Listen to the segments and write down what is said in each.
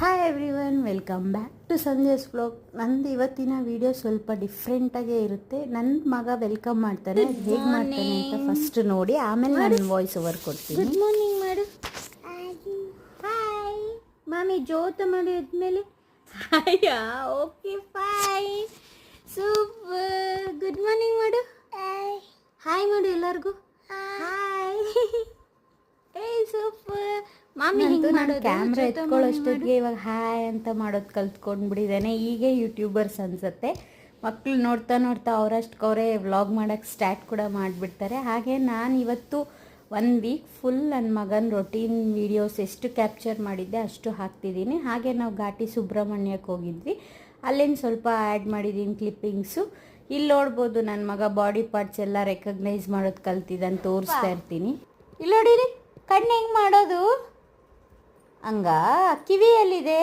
Hi everyone welcome back to ಸಂಜೆಸ್ blog ನಂದು ಇವತ್ತಿನ video ಸ್ವಲ್ಪ ಡಿಫ್ರೆಂಟಾಗೇ ಇರುತ್ತೆ. ನನ್ನ ಮಗ ವೆಲ್ಕಮ್ ಮಾಡ್ತಾನೆ. ಹೇಗ್ ಹೇಗೆ ಮಾಡ್ತಾನೆ ಅಂತ ಫಸ್ಟ್ ನೋಡಿ. ಆಮೇಲೆ ನಾನು ವಾಯ್ಸ್ ಓವರ್ ಕೊಡ್ತೀನಿ. ಗುಡ್ ಮಾರ್ನಿಂಗ್ ಮಾಡು. ಹಾಯ್ ಮಾಮಿ ಜೋತ ಮಾಡಿ ಆದ್ಮೇಲೆ ಹಾಯಾ ಓಕೆ ಫೈ ಸೂಪರ್ ಗುಡ್ ಮಾರ್ನಿಂಗ್ ಮಾಡು. ಹಾಯ್ ಮಾಡು ಎಲ್ಲರಿಗೂ. ಹಾಯ್ ಏ ಸೂಪರ್ ಕ್ಯಾಮ್ರಾ ಎತ್ಕೊಳ್ಳೋಷ್ಟೊತ್ತಿಗೆ ಇವಾಗ ಹಾಯ್ ಅಂತ ಮಾಡೋದು ಕಲ್ತ್ಕೊಂಡ್ಬಿಟ್ಟಿದ್ದಾನೆ. ಹೀಗೆ ಯೂಟ್ಯೂಬರ್ಸ್ ಅನ್ಸುತ್ತೆ. ಮಕ್ಕಳು ನೋಡ್ತಾ ನೋಡ್ತಾ ಅವರಷ್ಟಕ್ಕೆ ಅವರೇ ವ್ಲಾಗ್ ಮಾಡೋಕ್ಕೆ ಸ್ಟಾರ್ಟ್ ಕೂಡ ಮಾಡಿಬಿಡ್ತಾರೆ. ಹಾಗೆ ನಾನು ಇವತ್ತು ಒನ್ ವೀಕ್ ಫುಲ್ ನನ್ನ ಮಗನ ರೊಟೀನ್ ವೀಡಿಯೋಸ್ ಎಷ್ಟು ಕ್ಯಾಪ್ಚರ್ ಮಾಡಿದ್ದೆ ಅಷ್ಟು ಹಾಕ್ತಿದ್ದೀನಿ. ಹಾಗೆ ನಾವು ಘಾಟಿ ಸುಬ್ರಹ್ಮಣ್ಯಕ್ಕೆ ಹೋಗಿದ್ವಿ. ಅಲ್ಲಿಂದ ಸ್ವಲ್ಪ ಆ್ಯಡ್ ಮಾಡಿದ್ದೀನಿ ಕ್ಲಿಪ್ಪಿಂಗ್ಸು ಇಲ್ಲಿ ನೋಡ್ಬೋದು ನನ್ನ ಮಗ ಬಾಡಿ ಪಾರ್ಟ್ಸ್ ಎಲ್ಲ ರೆಕಗ್ನೈಸ್ ಮಾಡೋದು ಕಲ್ತಿದ್ದಂತ ತೋರಿಸ್ತಾ ಇರ್ತೀನಿ. ಇಲ್ಲಿ ನೋಡಿರಿ ಕಣ್ಣು ಹೆಂಗೆ ಮಾಡೋದು? ಹಂಗ ಕಿವಿಯಲ್ಲಿದೆ.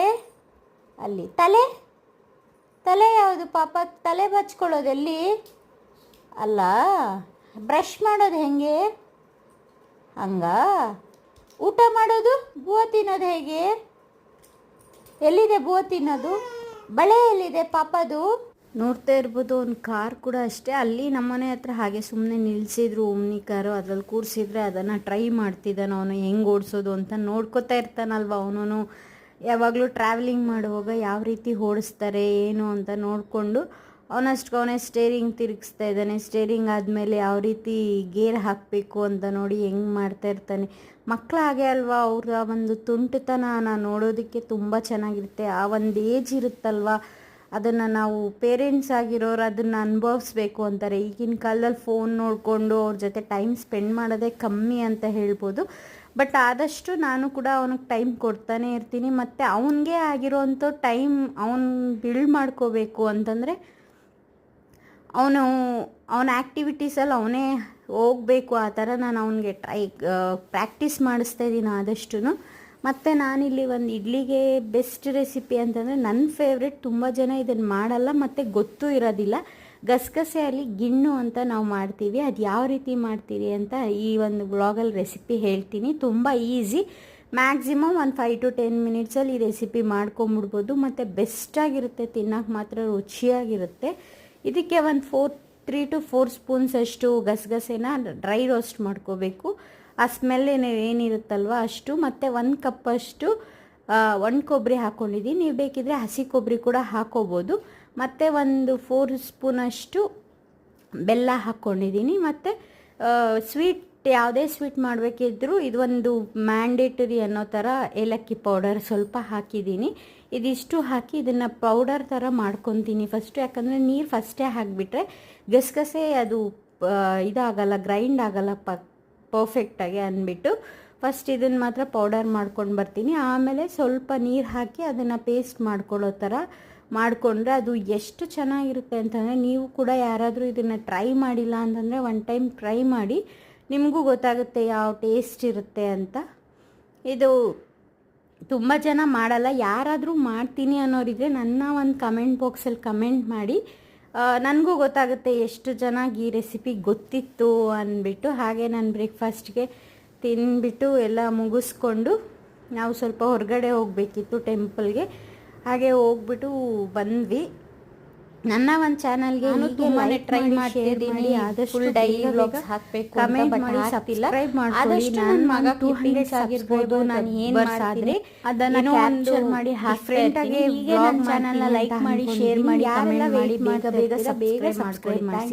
ಅಲ್ಲಿ ತಲೆ ತಲೆ ಯಾವುದು ಪಾಪ? ತಲೆ ಬಚ್ಕೊಳ್ಳೋದು ಎಲ್ಲಿ? ಅಲ್ಲ, ಬ್ರಷ್ ಮಾಡೋದು ಹೆಂಗೆ? ಹಂಗ ಊಟ ಮಾಡೋದು ಬೂವ ತಿನ್ನೋದು ಹೇಗೆ? ಎಲ್ಲಿದೆ ಬೂವ ತಿನ್ನೋದು? ಬಳೆ ಎಲ್ಲಿದೆ ಪಾಪದು? ನೋಡ್ತಾ ಇರ್ಬೋದು, ಒಂದು ಕಾರ್ ಕೂಡ ಅಷ್ಟೇ. ಅಲ್ಲಿ ನಮ್ಮನೆ ಹತ್ರ ಹಾಗೆ ಸುಮ್ಮನೆ ನಿಲ್ಲಿಸಿದ್ರು ಓಮ್ನಿ ಕಾರು, ಅದ್ರಲ್ಲಿ ಕೂರಿಸಿದ್ರೆ ಅದನ್ನು ಟ್ರೈ ಮಾಡ್ತಿದ್ದಾನೆ ಅವನು, ಹೆಂಗೆ ಓಡಿಸೋದು ಅಂತ ನೋಡ್ಕೋತಾ ಇರ್ತಾನಲ್ವ ಅವನು ಯಾವಾಗಲೂ ಟ್ರಾವೆಲಿಂಗ್ ಮಾಡುವಾಗ ಯಾವ ರೀತಿ ಓಡಿಸ್ತಾರೆ, ಏನು ಅಂತ ನೋಡಿಕೊಂಡು ಅವನಷ್ಟು ಅವನೇ ಸ್ಟೇರಿಂಗ್ ತಿರುಗಿಸ್ತಾ ಇದ್ದಾನೆ. ಸ್ಟೇರಿಂಗ್ ಆದಮೇಲೆ ಯಾವ ರೀತಿ ಗೇರ್ ಹಾಕಬೇಕು ಅಂತ ನೋಡಿ ಹೆಂಗೆ ಮಾಡ್ತಾ ಇರ್ತಾನೆ. ಮಕ್ಕಳು ಹಾಗೆ ಅಲ್ವಾ, ಅವ್ರ ಒಂದು ತುಂಟುತನ ನೋಡೋದಕ್ಕೆ ತುಂಬ ಚೆನ್ನಾಗಿರುತ್ತೆ. ಆ ಒಂದು ಏಜ್ ಇರುತ್ತಲ್ವ ಅದನ್ನು ನಾವು ಪೇರೆಂಟ್ಸ್ ಆಗಿರೋರು ಅದನ್ನು ಅನುಭವಿಸ್ಬೇಕು ಅಂತಾರೆ. ಈಗಿನ ಕಾಲದಲ್ಲಿ ಫೋನ್ ನೋಡಿಕೊಂಡು ಅವ್ರ ಜೊತೆ ಟೈಮ್ ಸ್ಪೆಂಡ್ ಮಾಡೋದೇ ಕಮ್ಮಿ ಅಂತ ಹೇಳ್ಬೋದು. ಬಟ್ ಆದಷ್ಟು ನಾನು ಕೂಡ ಅವನಿಗೆ ಟೈಮ್ ಕೊಡ್ತಾನೆ ಇರ್ತೀನಿ. ಮತ್ತು ಅವನಿಗೆ ಆಗಿರೋವಂಥ ಟೈಮ್ ಅವನು ಬಿಲ್ಡ್ ಮಾಡ್ಕೋಬೇಕು ಅಂತಂದರೆ ಅವನು, ಅವನ ಆ್ಯಕ್ಟಿವಿಟೀಸಲ್ಲಿ ಅವನೇ ಹೋಗಬೇಕು. ಆ ಥರ ನಾನು ಅವನಿಗೆ ಟ್ರೈ ಪ್ರಾಕ್ಟೀಸ್ ಮಾಡಿಸ್ತಾ ಇದ್ದೀನಿ ಆದಷ್ಟು ಮತ್ತು ನಾನಿಲ್ಲಿ ಒಂದು ಇಡ್ಲಿಗೆ ಬೆಸ್ಟ್ ರೆಸಿಪಿ ಅಂತಂದರೆ ನನ್ನ ಫೇವ್ರೆಟ್ ತುಂಬ ಜನ ಇದನ್ನು ಮಾಡಲ್ಲ, ಮತ್ತು ಗೊತ್ತೂ ಇರೋದಿಲ್ಲ. ಗಸಗಸೆಯಲ್ಲಿ ಗಿಣ್ಣು ಅಂತ ನಾವು ಮಾಡ್ತೀವಿ. ಅದು ಯಾವ ರೀತಿ ಮಾಡ್ತೀವಿ ಅಂತ ಈ ಒಂದು ಬ್ಲಾಗಲ್ಲಿ ರೆಸಿಪಿ ಹೇಳ್ತೀನಿ. ತುಂಬ ಈಸಿ ಮ್ಯಾಕ್ಸಿಮಮ್ ಒಂದು ಫೈವ್ ಟು ಟೆನ್ ಮಿನಿಟ್ಸಲ್ಲಿ ಈ ರೆಸಿಪಿ ಮಾಡ್ಕೊಂಬಿಡ್ಬೋದು. ಮತ್ತು ಬೆಸ್ಟಾಗಿರುತ್ತೆ ತಿನ್ನೋಕೆ ಮಾತ್ರ ರುಚಿಯಾಗಿರುತ್ತೆ. ಇದಕ್ಕೆ ಒಂದು four three to four spoons ಅಷ್ಟು ಗಸಗಸೆನ ಡ್ರೈ ರೋಸ್ಟ್ ಮಾಡ್ಕೋಬೇಕು. ಆ ಸ್ಮೆಲ್ ಏನು ಏನಿರುತ್ತಲ್ವ ಅಷ್ಟು, ಮತ್ತು ಒಂದು ಕಪ್ಪಷ್ಟು ಒಣ ಕೊಬ್ಬರಿ ಹಾಕ್ಕೊಂಡಿದ್ದೀನಿ ನೀವು ಬೇಕಿದ್ರೆ ಹಸಿ ಕೊಬ್ಬರಿ ಕೂಡ ಹಾಕೋಬೋದು. ಮತ್ತು ಒಂದು ಫೋರ್ ಸ್ಪೂನಷ್ಟು ಬೆಲ್ಲ ಹಾಕ್ಕೊಂಡಿದ್ದೀನಿ ಮತ್ತು ಸ್ವೀಟ್ ಯಾವುದೇ ಸ್ವೀಟ್ ಮಾಡಬೇಕಿದ್ರೂ ಇದೊಂದು ಮ್ಯಾಂಡೇಟರಿ ಅನ್ನೋ ಥರ ಏಲಕ್ಕಿ ಪೌಡರ್ ಸ್ವಲ್ಪ ಹಾಕಿದ್ದೀನಿ. ಇದಿಷ್ಟು ಹಾಕಿ ಇದನ್ನು ಪೌಡರ್ ಥರ ಮಾಡ್ಕೊತೀನಿ ಫಸ್ಟು ಯಾಕಂದರೆ ನೀರು ಫಸ್ಟೇ ಹಾಕಿಬಿಟ್ರೆ ಗಸಗಸೆ ಅದು ಇದಾಗಲ್ಲ ಗ್ರೈಂಡ್ ಆಗಲ್ಲ ಪ ಪರ್ಫೆಕ್ಟಾಗಿ ಅಂದ್ಬಿಟ್ಟು ಫಸ್ಟ್ ಇದನ್ನು ಮಾತ್ರ ಪೌಡರ್ ಮಾಡ್ಕೊಂಡು ಬರ್ತೀನಿ. ಆಮೇಲೆ ಸ್ವಲ್ಪ ನೀರು ಹಾಕಿ ಅದನ್ನು ಪೇಸ್ಟ್ ಮಾಡ್ಕೊಳ್ಳೋ ಥರ ಮಾಡಿಕೊಂಡ್ರೆ ಅದು ಎಷ್ಟು ಚೆನ್ನಾಗಿರುತ್ತೆ ಅಂತಂದರೆ ನೀವು ಕೂಡ ಯಾರಾದರೂ ಇದನ್ನು ಟ್ರೈ ಮಾಡಿಲ್ಲ ಅಂತಂದರೆ ಒನ್ ಟೈಮ್ ಟ್ರೈ ಮಾಡಿ ನಿಮಗೂ ಗೊತ್ತಾಗುತ್ತೆ ಯಾವ ಟೇಸ್ಟ್ ಇರುತ್ತೆ ಅಂತ. ಇದು ತುಂಬ ಜನ ಮಾಡಲ್ಲ. ಯಾರಾದರೂ ಮಾಡ್ತೀನಿ ಅನ್ನೋರಿದ್ರೆ ನನ್ನ ಒಂದು ಕಮೆಂಟ್ ಬಾಕ್ಸಲ್ಲಿ ಕಮೆಂಟ್ ಮಾಡಿ ನನಗೂ ಗೊತ್ತಾಗುತ್ತೆ ಎಷ್ಟು ಚೆನ್ನಾಗಿ ಈ ರೆಸಿಪಿ ಗೊತ್ತಿತ್ತು ಅಂದ್ಬಿಟ್ಟು ಹಾಗೆ ನಾನು ಬ್ರೇಕ್ಫಾಸ್ಟ್ಗೆ ತಿನ್ಬಿಟ್ಟು ಎಲ್ಲ ಮುಗಿಸ್ಕೊಂಡು ನಾವು ಸ್ವಲ್ಪ ಹೊರಗಡೆ ಹೋಗಬೇಕಿತ್ತು ಟೆಂಪಲ್ಗೆ ಹಾಗೆ ಹೋಗ್ಬಿಟ್ಟು ಬಂದ್ವಿ. ನನ್ನ ಒಂದು ಚಾನಲ್ಗೆ ತುಂಬಾನೇ ಟ್ರೈ ಮಾಡ್ತಿದ್ದೀನಿ ಆದಷ್ಟು ಡೈಲಿ ವ್ಲಾಗ್ಸ್ ಹಾಕಬೇಕು ಕಮೆಂಟ್ ಮಾಡಿ ಸಬ್ಸ್ಕ್ರೈಬ್ ಮಾಡ್ಕೊಳ್ಳಿ. ನನ್ನ ಮಗ ಟೂ ಹಂಡ್ರೆಡ್ಸ್ ಆಗಿರ್ಬೋದು ನಾನು ಏನು ಮಾಡ್ತಿದ್ರೆ ಅದನ್ನ ಕ್ಯಾಪ್ಚರ್ ಮಾಡಿ ಡಿಫ್ರೆಂಟ್ ಆಗಿ ವ್ಲಾಗ್ನ ಲೈಕ್ ಮಾಡಿ ಶೇರ್ ಮಾಡಿ ಕಮೆಂಟ್ ಮಾಡಿ ಬೇಗ ಬೇಗ ಸಬ್ಸ್ಕ್ರೈಬ್ ಮಾಡಿ